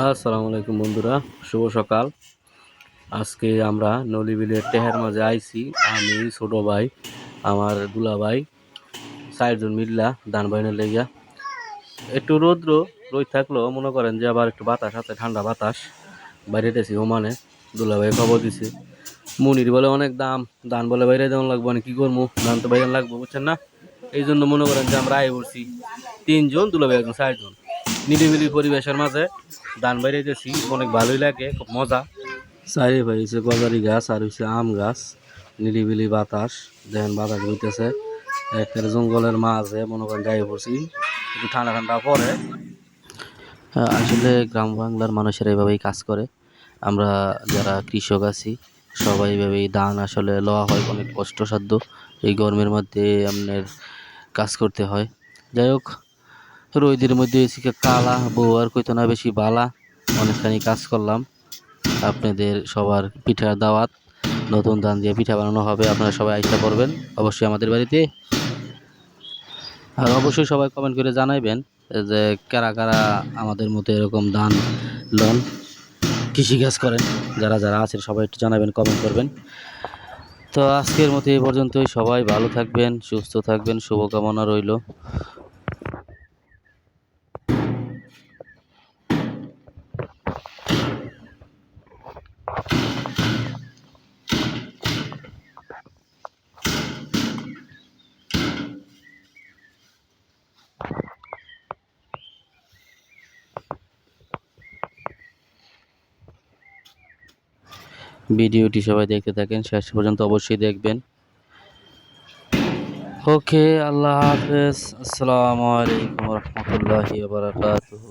আসসালামু আলাইকুম বন্ধুরা, শুভ সকাল। আজকে আমরা নলিবিলের টেহের মাঝে আইছি। আমি ছোট ভাই, আমার দুলা ভাই, চারজন মিল্লা, দান বাইনের লেগিয়া। একটু রৌদ্র রোদ থাকলেও মনে করেন যে আবার একটু বাতাস আছে, ঠান্ডা বাতাস। বাইরে গেছি ওমানে, দুলা ভাই খবর দিছে। মুনির বলে, অনেক দাম, দান বলে বাইরে যেমন লাগবো, আমি কী করব দান তো বাইরে লাগবো, বুঝছেন না? এই জন্য মনে করেন যে আমরা আয় পড়ছি তিনজন, দুলা ভাই একজন, চারজন। নিরিবিলি পরিবেশের মাঝে ধান বাইরেছি অনেক ভালোই লাগে, খুব মজা। চারি হচ্ছে গজারি গাছ আর হচ্ছে আম গাছ, নিরিবিলি বাতাস, দেখেন বাতাস বইতেছে। একের জঙ্গলের মাঝে মনে করেন গায়ে পড়ছি, একটু ঠান্ডা ঠান্ডা পরে। আসলে গ্রাম বাংলার মানুষেরা এইভাবেই কাজ করে। আমরা যারা কৃষক আছি, সবাই এইভাবেই ধান আসলে লওয়া হয়, অনেক কষ্টসাধ্য। এই গরমের মধ্যে আপনার কাজ করতে হয়। যাই হোক রোদের মধ্যে এসে কালা, বউ আর কইতো না, বেশি বালা। অনেকখানি কাজ করলাম। আপনাদের সবার পিঠার দাওয়াত, নতুন ধান দিয়ে পিঠা বানানো হবে, আপনারা সবাই আইসা করবেন অবশ্যই আমাদের বাড়িতে। আর অবশ্যই সবাই কমেন্ট করে জানাইবেন যে কারা কারা আমাদের মতো এরকম ধান লন কৃষিকাজ করেন, যারা যারা আছেন, সবাই একটু জানাবেন কমেন্ট করবেন। তো আজকের মতো এই পর্যন্তই। সবাই ভালো থাকবেন, সুস্থ থাকবেন, শুভকামনা রইল। ভিডিওটি সবাই দেখতে থাকেন শেষ পর্যন্ত অবশ্যই দেখবেন। ওকে আল্লাহ হাফেজ আসসালামু আলাইকুম রহমতুল্লাহি বারাকাতুহু